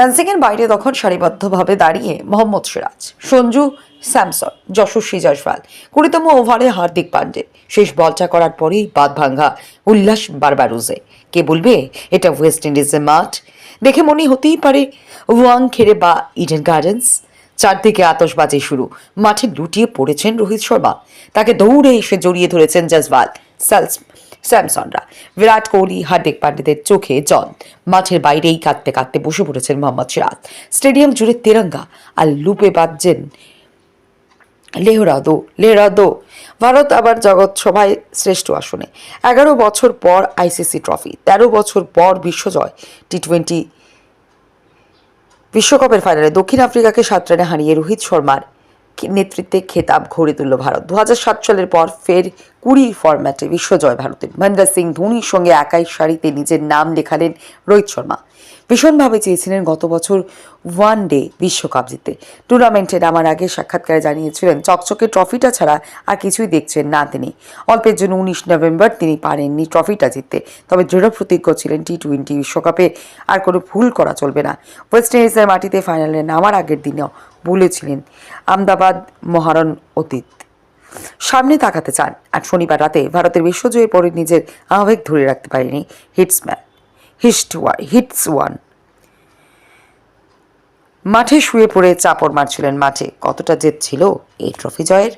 ফ্যান্সিংয়ের বাইরে তখন সারিবদ্ধভাবে দাঁড়িয়ে মোহাম্মদ সিরাজ, সঞ্জু স্যামসন, যশস্বী জয়সওয়াল, কুড়িতম ওভারে হার্দিক পান্ডে। শেষ বলটা করার পরেই বাদ ভাঙ্গা উল্লাস বারবারুজে। কে বলবে, এটা ওয়েস্ট ইন্ডিজের মাঠ? দেখে মনে হতেই পারে, ওয়াং খেরে বা ইডেন গার্ডেন্স। চারদিকে আতশবাজি শুরু। মাঠে লুটিয়ে পড়েছেন রোহিত শর্মা। তাকে দৌড়ে এসে জড়িয়ে ধরেছেন জজওয়াল সেলস স্যামসনরা বিরাট কোহলি, হার্দিক পান্ডেদের চোখে জল। মাঠের বাইরেই কাঁদতে কাঁদতে বসে পড়েছেন মোহাম্মদ সিরাজ। স্টেডিয়াম জুড়ে তেরঙ্গা আর লুপে বাজছেন লেহরা দো লেহরা দো ভারত আবার জগৎ সভায় শ্রেষ্ঠ আসনে। এগারো বছর পর আইসিসি ট্রফি, তেরো বছর পর বিশ্বজয় টি টোয়েন্টি বিশ্বকাপের ফাইনালে দক্ষিণ আফ্রিকাকে সাত রানে হারিয়ে রোহিত শর্মার নেতৃত্বে খেতাব ঘড়ে তুলল ভারত। দু সালের পর ফের কুড়ি ফরম্যাটে বিশ্বজয় ভারতের। মহেন্দ্র সিং ধোনির সঙ্গে একাই সারিতে নিজের নাম লেখালেন রোহিত শর্মা। ভীষণভাবে চেয়েছিলেন গত বছর ওয়ান ডে বিশ্বকাপ জিতে। টুর্নামেন্টে নামার আগে সাক্ষাৎকারে জানিয়েছিলেন, চকচকে ট্রফিটা ছাড়া আর কিছুই দেখছেন না তিনি। অল্পের জন্য উনিশ নভেম্বর তিনি পারেননি ট্রফিটা জিততে। তবে দৃঢ় প্রতিজ্ঞ ছিলেন টি টোয়েন্টি বিশ্বকাপে, আর কোনো ভুল করা চলবে না। ওয়েস্ট ইন্ডিজের মাটিতে ফাইনালে নামার আগের দিনেও বলেছিলেন আমদাবাদ মহারণ অতীত। সামনে তাকাতে চান, আর শনিবার রাতে ভারতের বিশ্বজয়ের পরে নিজের আবেগ ধরে রাখতে পারেনি হিটসম্যান। হিস্ট hits one. মাঠে শুয়ে পড়ে চাপড় মারছিলেন মাঠে। কতটা জেদ ছিল এই ট্রফি জয়ের?